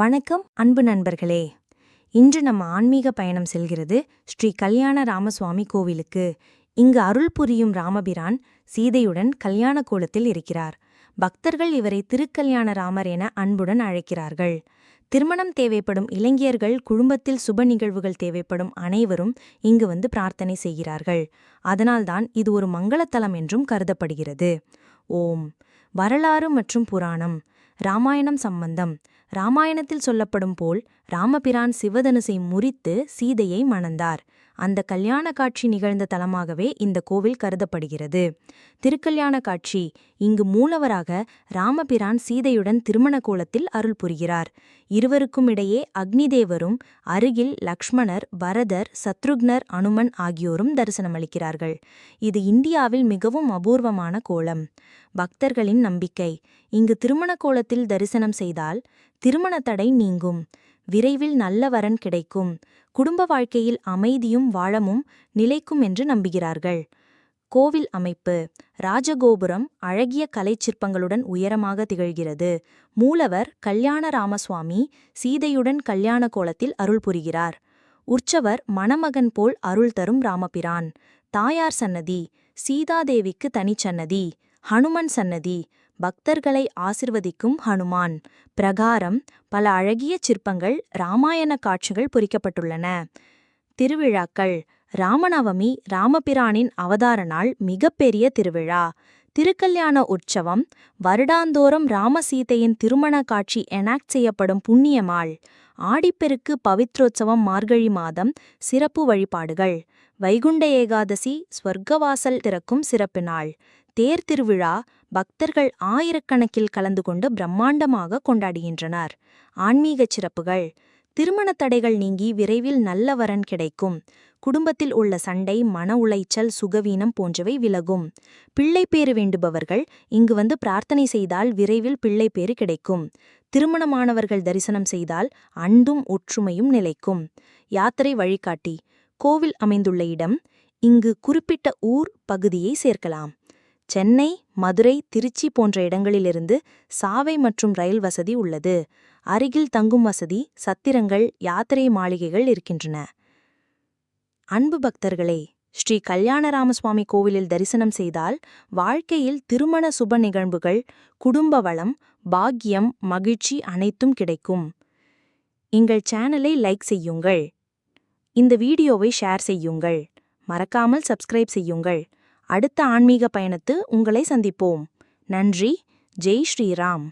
வணக்கம் அன்பு நண்பர்களே. இன்று நம்ம ஆன்மீக பயணம் செல்கிறது ஸ்ரீ கல்யாண ராமசுவாமி கோவிலுக்கு. இங்கு அருள் புரியும் ராமபிரான் சீதையுடன் கல்யாண கோலத்தில் இருக்கிறார். பக்தர்கள் இவரை திருக்கல்யாண ராமர் என அன்புடன் அழைக்கிறார்கள். திருமணம் தேவைப்படும் இளைஞர்கள் குடும்பத்தில் சுப நிகழ்வுகள் தேவைப்படும் அனைவரும் இங்கு வந்து பிரார்த்தனை செய்கிறார்கள். அதனால்தான் இது ஒரு மங்களத்தலம் என்றும் கருதப்படுகிறது. ஓம். வரலாறு மற்றும் புராணம் ராமாயணம் சம்பந்தம். ராமாயணத்தில் சொல்லப்படும் போல் ராமபிரான் சிவதனுசை முறித்து சீதையை மணந்தார். அந்த கல்யாண காட்சி நிகழ்ந்த தலமாகவே இந்த கோவில் கருதப்படுகிறது. திருக்கல்யாண காட்சி இங்கு மூலவராக ராமபிரான் சீதையுடன் திருமண கோலத்தில் அருள் புரிகிறார். இருவருக்கும் இடையே அக்னிதேவரும் அருகில் லக்ஷ்மணர் பரதர் சத்ருக்னர் அனுமன் ஆகியோரும் தரிசனமளிக்கிறார்கள் இது இந்தியாவில் மிகவும் அபூர்வமான கோலம். பக்தர்களின் நம்பிக்கை. இங்கு திருமண கோலத்தில் தரிசனம் செய்தால் திருமண தடை நீங்கும். விரைவில் நல்ல வரன் கிடைக்கும். குடும்ப வாழ்க்கையில் அமைதியும் வாழமும் நிலைக்கும் என்று நம்புகிறார்கள். கோவில் அமைப்பு. ராஜகோபுரம் அழகிய கலைச்சிற்பங்களுடன் உயரமாக திகழ்கிறது. மூலவர் கல்யாண ராமசுவாமி சீதையுடன் கல்யாண கோலத்தில் அருள் புரிகிறார். உற்சவர் மணமகன் போல் அருள் தரும் ராமபிரான். தாயார் சன்னதி. சீதாதேவிக்கு தனிச்சன்னதி ஹனுமன் சன்னதி. பக்தர்களை ஆசிர்வதிக்கும் ஹனுமான். பிரகாரம் பல அழகிய சிற்பங்கள் இராமாயண காட்சிகள் பொறிக்கப்பட்டுள்ளன. திருவிழாக்கள். ராமநவமி ராமபிரானின் அவதார நாள் மிகப்பெரிய திருவிழா. திருக்கல்யாண உற்சவம். வருடாந்தோறும் ராமசீதையின் திருமண காட்சி எனாக்ட் செய்யப்படும் புண்ணியமாள் ஆடிப்பெருக்கு பவித்ரோத்சவம் மார்கழி மாதம். சிறப்பு வழிபாடுகள். வைகுண்ட ஏகாதசி ஸ்வர்க்கவாசல் திறக்கும் சிறப்பு நாள் தேர் திருவிழா பக்தர்கள் ஆயிரக்கணக்கில் கலந்து கொண்டு பிரம்மாண்டமாக கொண்டாடுகின்றனர். ஆன்மீகச் சிறப்புகள். திருமண தடைகள் நீங்கி விரைவில் நல்ல வரன் கிடைக்கும். குடும்பத்தில் உள்ள சண்டை மன உளைச்சல் சுகவீனம் போன்றவை விலகும். பிள்ளை பேறு வேண்டுபவர்கள் இங்கு வந்து பிரார்த்தனை செய்தால் விரைவில் பிள்ளை பேறு கிடைக்கும். திருமணமானவர்கள் தரிசனம் செய்தால் அன்பும் ஒற்றுமையும் நிலைக்கும். யாத்திரை வழிகாட்டி. கோவில் அமைந்துள்ள இடம் இங்கு குறிப்பிட்ட ஊர் பகுதியை சேர்க்கலாம். சென்னை மதுரை திருச்சி போன்ற இடங்களிலிருந்து சாவை மற்றும் ரயில் வசதி உள்ளது. அருகில் தங்கும் வசதி சத்திரங்கள் யாத்திரை மாளிகைகள் இருக்கின்றன. அன்பு பக்தர்களே ஸ்ரீ கல்யாணராமசுவாமி கோவிலில் தரிசனம் செய்தால் வாழ்க்கையில் திருமண சுப நிகழ்வுகள் குடும்ப வளம் பாக்கியம் மகிழ்ச்சி அனைத்தும் கிடைக்கும். எங்கள் சேனலை லைக் செய்யுங்கள். இந்த வீடியோவை ஷேர் செய்யுங்கள். மறக்காமல் சப்ஸ்கிரைப் செய்யுங்கள். அடுத்த ஆன்மீக பயணத்து உங்களை சந்திப்போம். நன்றி. ஜெய் ஸ்ரீராம்.